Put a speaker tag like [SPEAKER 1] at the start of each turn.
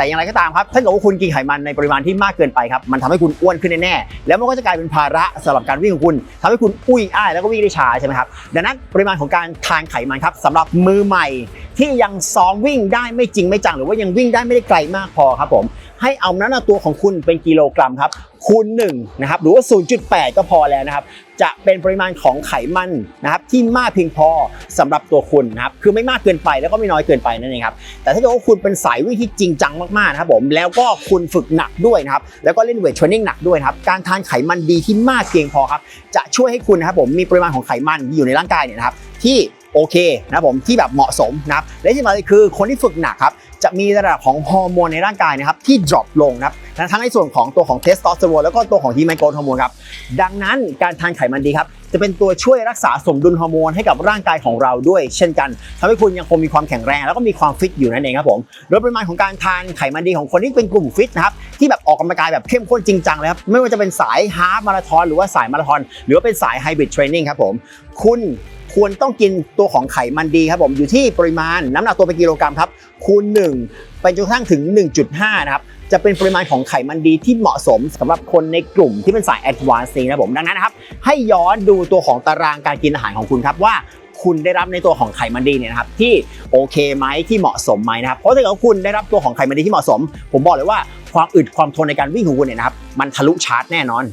[SPEAKER 1] แต่อย่างไรก็ตามครับถ้าเกิดว่าคุณกินไขมันในปริมาณที่มากเกินไปครับมันทำให้คุณอ้วนขึ้นแน่ๆแล้วมันก็จะกลายเป็นภาระสำหรับการวิ่งของคุณทำให้คุณอุ้ยอ้ายแล้วก็วิ่งได้ช้าใช่ไหมครับดังนั้นปริมาณของการทานไขมันครับสำหรับมือใหม่ ที่ยังซ้อมวิ่งได้ไม่จริงไม่จัง หรือว่ายังวิ่งได้ไม่ได้ไกลมากพอครับผมให้เอาน้ำหนักตัวของคุณเป็นกิโลกรัมครับคูณ1นะครับหรือว่า 0.8 ก็พอแล้วนะครับ จะเป็นปริมาณของไขมันนะครับที่มากเพียงพอสำหรับตัวคุณนะครับคือไม่มากเกินไปแล้วก็ไม่น้อยเกินไปนั่นเองครับแต่ถ้าเกิดว่าคุณเป็นสายวิ่งที่จริงจังมากๆนะครับผมแล้วก็คุณฝึกหนักด้วยนะครับแล้วก็เล่นเวทเทรนนิ่งหนักด้วยนะครับการทานไขมันดีที่มากเพียงพอครับจะช่วยให้คุณนะครับผมมีปริมาณของไขมันอยู่ในร่างกายเนี่ยนะครับที่โอเคนะครับผมที่แบบเหมาะสมนะครับและที่สำคัญเลยคือคนที่ฝึกหนักครับ จะมีระดับของฮอร์โมนในร่างกายนะครับที่ drop ลงนะครับทั้งในส่วนของตัวของเทสโทสเตอโรนแล้วก็ตัวของฮีโมโกรทฮอร์โมนครับดังนั้นการทานไขมันดีครับจะเป็นตัวช่วยรักษาสมดุลฮอร์โมนให้กับร่างกายของเราด้วย เช่นกันทำให้คุณยังคงมีความแข็งแรง แล้วก็มีความฟิตอยู่นั่นเองครับผมโดยปริมาณของการทานไขมันดีของคนที่เป็นกลุ่มฟิตนะครับที่แบบออกกำลังกายแบบเข้มข้นจริงจังเลยครับไม่ว่าจะเป็นสายฮาล์ฟมาราธอนหรือว่าสายมาราธอนหรือว่าเป็นสายไฮบริดเทรนนิ่งครับผมคุณควรต้องกินตัวของไขมันดีครับผมอยู่ที่ปริมาณน้ำหนักตัวเป็นกิโลกรัมครับคูณ1 ไปจนกระทั่งถึง 1.5 นะครับ จะเป็นปริมาณของไขมันดีที่เหมาะสมสำหรับคนในกลุ่มที่เป็นสายแอดวานซ์นะครับผม ดังนั้นนะครับ ให้ย้อนดูตัวของตารางการกินอาหารของคุณครับว่าคุณได้รับในตัวของไขมันดีเนี่ยนะครับที่โอเคไหมที่เหมาะสมไหมนะครับเพราะถ้าเกิดคุณได้รับตัวของไขมันดีที่เหมาะสม ผมบอกเลยว่าความอึดความทนในการวิ่งของคุณเนี่ยนะครับมันทะลุชาร์ตแน่นอน